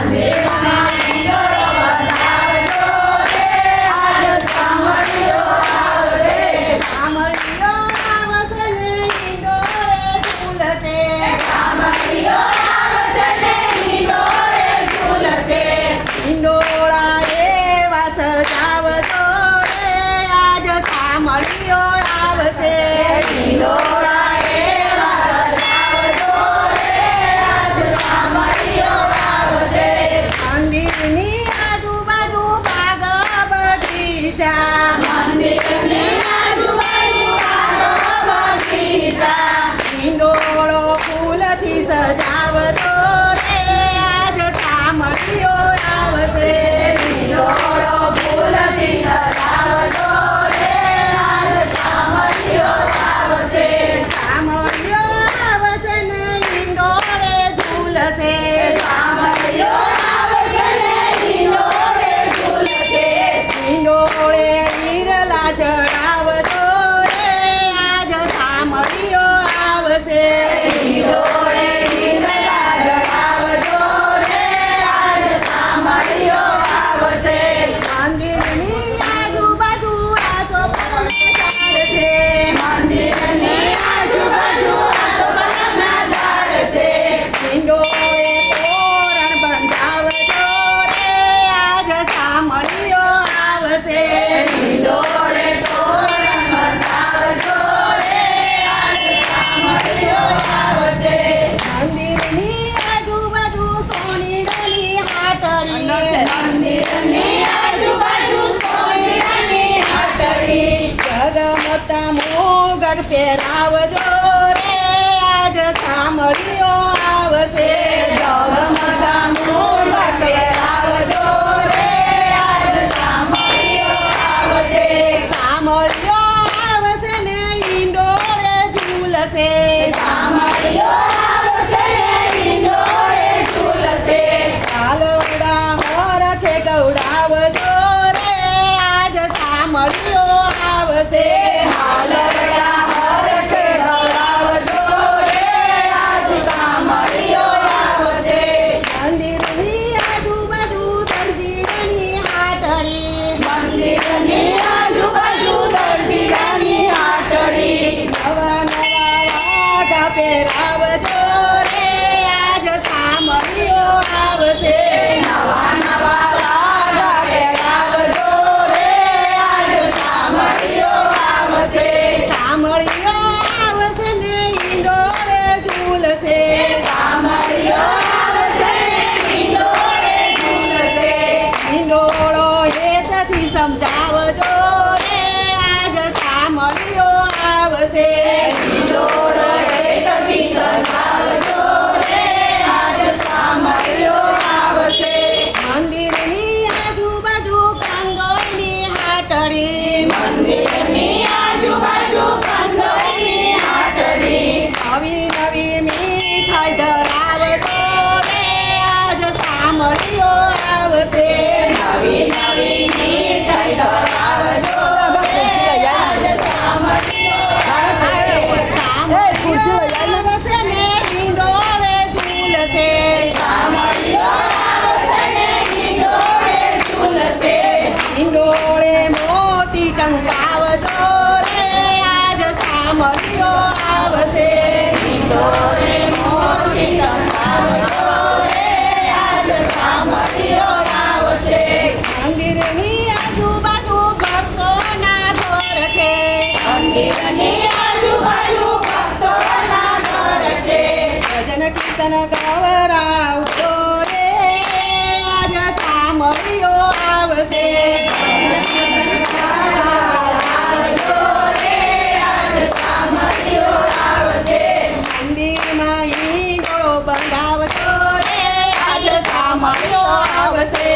Amen. સજાવતો રે, આજ આવશે. લીલોડો ફૂલથી સજાવતો રે, આજ ચામડીઓ આવશે. ચામડીઓ આવશે ઝૂલશે. ચામડીઓ આવશે ને ઇન્ડોરે ઝૂલશે. ઇન્ડોરે ઈરલા આવશે. Lord. સુંદર છે મંદિરની આજુબાજુ સોનેરાની હાટડી જગમતા મોગર પહેરાવ stop it. I'm તન ગવરાવશો રે આજ સામળ્યો આવશે. મંદિરમાં ઈંગળો બંધાવશો રે આજ સામળ્યો આવશે.